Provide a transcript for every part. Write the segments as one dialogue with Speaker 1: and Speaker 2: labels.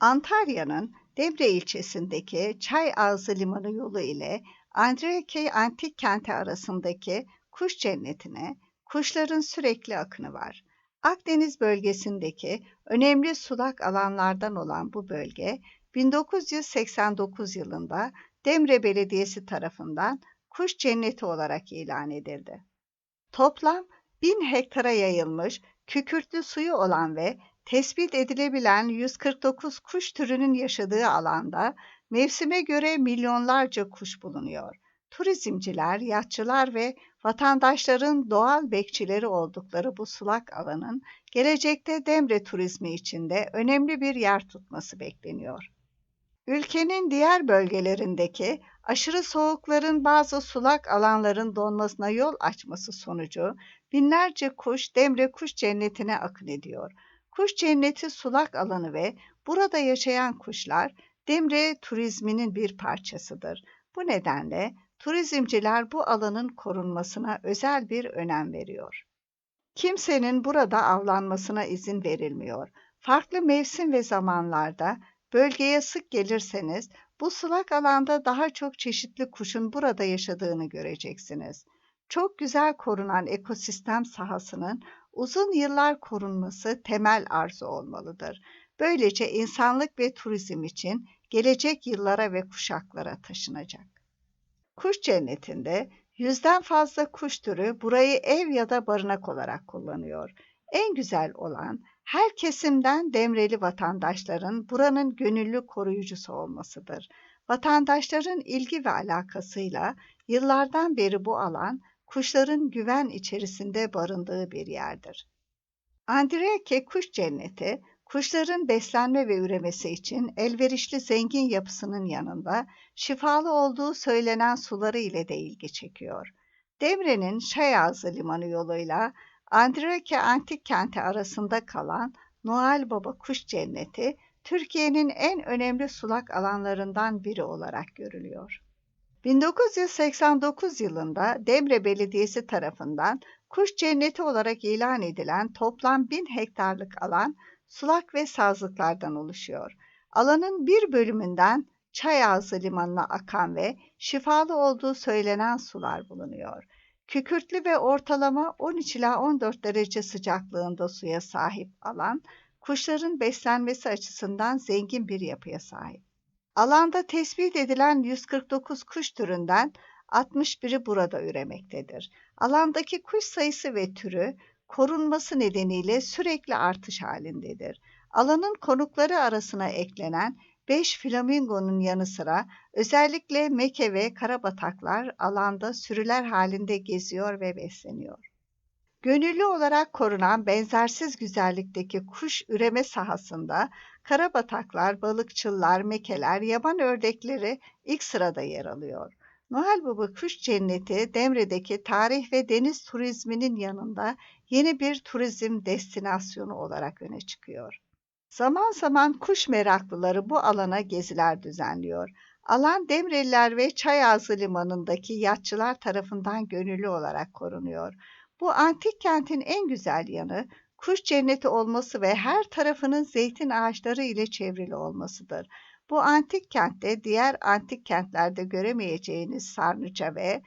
Speaker 1: Antalya'nın Demre ilçesindeki Çay Ağzı Limanı yolu ile Andreakey Antik Kenti arasındaki kuş cennetine kuşların sürekli akını var. Akdeniz bölgesindeki önemli sulak alanlardan olan bu bölge 1989 yılında Demre Belediyesi tarafından kuş cenneti olarak ilan edildi. Toplam 1000 hektara yayılmış kükürtlü suyu olan ve tespit edilebilen 149 kuş türünün yaşadığı alanda mevsime göre milyonlarca kuş bulunuyor. Turizmciler, yatçılar ve vatandaşların doğal bekçileri oldukları bu sulak alanın gelecekte Demre turizmi içinde önemli bir yer tutması bekleniyor. Ülkenin diğer bölgelerindeki aşırı soğukların bazı sulak alanların donmasına yol açması sonucu binlerce kuş Demre Kuş Cenneti'ne akın ediyor. Kuş Cenneti sulak alanı ve burada yaşayan kuşlar Demre turizminin bir parçasıdır. Bu nedenle turizmciler bu alanın korunmasına özel bir önem veriyor. Kimsenin burada avlanmasına izin verilmiyor. Farklı mevsim ve zamanlarda bölgeye sık gelirseniz bu sulak alanda daha çok çeşitli kuşun burada yaşadığını göreceksiniz. Çok güzel korunan ekosistem sahasının uzun yıllar korunması temel arzu olmalıdır. Böylece insanlık ve turizm için gelecek yıllara ve kuşaklara taşınacak. Kuş cennetinde yüzden fazla kuş türü burayı ev ya da barınak olarak kullanıyor. En güzel olan her kesimden demreli vatandaşların buranın gönüllü koruyucusu olmasıdır. Vatandaşların ilgi ve alakasıyla yıllardan beri bu alan kuşların güven içerisinde barındığı bir yerdir. Andreke Kuş Cenneti, kuşların beslenme ve üremesi için elverişli zengin yapısının yanında şifalı olduğu söylenen suları ile de ilgi çekiyor. Demre'nin Şayazı limanı yoluyla Andreke Antik Kenti arasında kalan Noel Baba Kuş Cenneti, Türkiye'nin en önemli sulak alanlarından biri olarak görülüyor. 1989 yılında Demre Belediyesi tarafından kuş cenneti olarak ilan edilen toplam 1000 hektarlık alan sulak ve sazlıklardan oluşuyor. Alanın bir bölümünden Çay Ağzı limanına akan ve şifalı olduğu söylenen sular bulunuyor. Kükürtlü ve ortalama 13 ila 14 derece sıcaklığında suya sahip alan, kuşların beslenmesi açısından zengin bir yapıya sahip. Alanda tespit edilen 149 kuş türünden 61'i burada üremektedir. Alandaki kuş sayısı ve türü korunması nedeniyle sürekli artış halindedir. Alanın konukları arasına eklenen 5 flamingonun yanı sıra özellikle meke ve karabataklar alanda sürüler halinde geziyor ve besleniyor. Gönüllü olarak korunan benzersiz güzellikteki kuş üreme sahasında karabataklar, balıkçılar, mekeler, yaban ördekleri ilk sırada yer alıyor. Noel Baba Kuş Cenneti Demre'deki tarih ve deniz turizminin yanında yeni bir turizm destinasyonu olarak öne çıkıyor. Zaman zaman kuş meraklıları bu alana geziler düzenliyor. Alan Demreliler ve Çayazı Limanı'ndaki yatçılar tarafından gönüllü olarak korunuyor. Bu antik kentin en güzel yanı kuş cenneti olması ve her tarafının zeytin ağaçları ile çevrili olmasıdır. Bu antik kentte diğer antik kentlerde göremeyeceğiniz sarnıca ve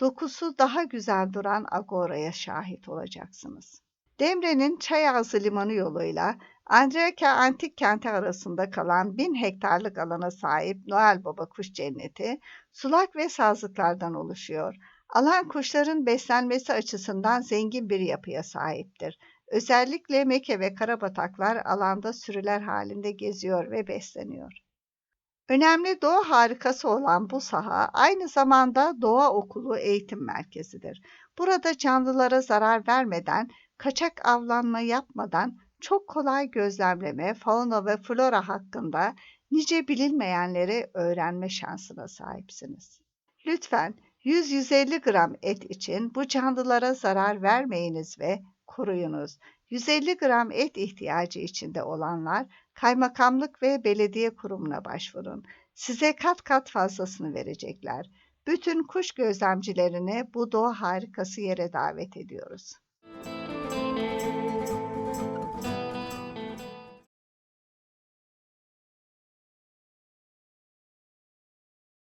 Speaker 1: dokusu daha güzel duran agoraya şahit olacaksınız. Demre'nin Çayazı Limanı yoluyla Andreka Antik Kenti arasında kalan bin hektarlık alana sahip Noel Baba Kuş Cenneti, sulak ve sazlıklardan oluşuyor. Alan kuşların beslenmesi açısından zengin bir yapıya sahiptir. Özellikle meke ve karabataklar alanda sürüler halinde geziyor ve besleniyor. Önemli doğa harikası olan bu saha aynı zamanda doğa okulu eğitim merkezidir. Burada canlılara zarar vermeden, kaçak avlanma yapmadan çok kolay gözlemleme, fauna ve flora hakkında nice bilinmeyenleri öğrenme şansına sahipsiniz. Lütfen 100-150 gram et için bu canlılara zarar vermeyiniz ve koruyunuz. 150 gram et ihtiyacı içinde olanlar kaymakamlık ve belediye kurumuna başvurun. Size kat kat fazlasını verecekler. Bütün kuş gözlemcilerini bu doğa harikası yere davet ediyoruz. Müzik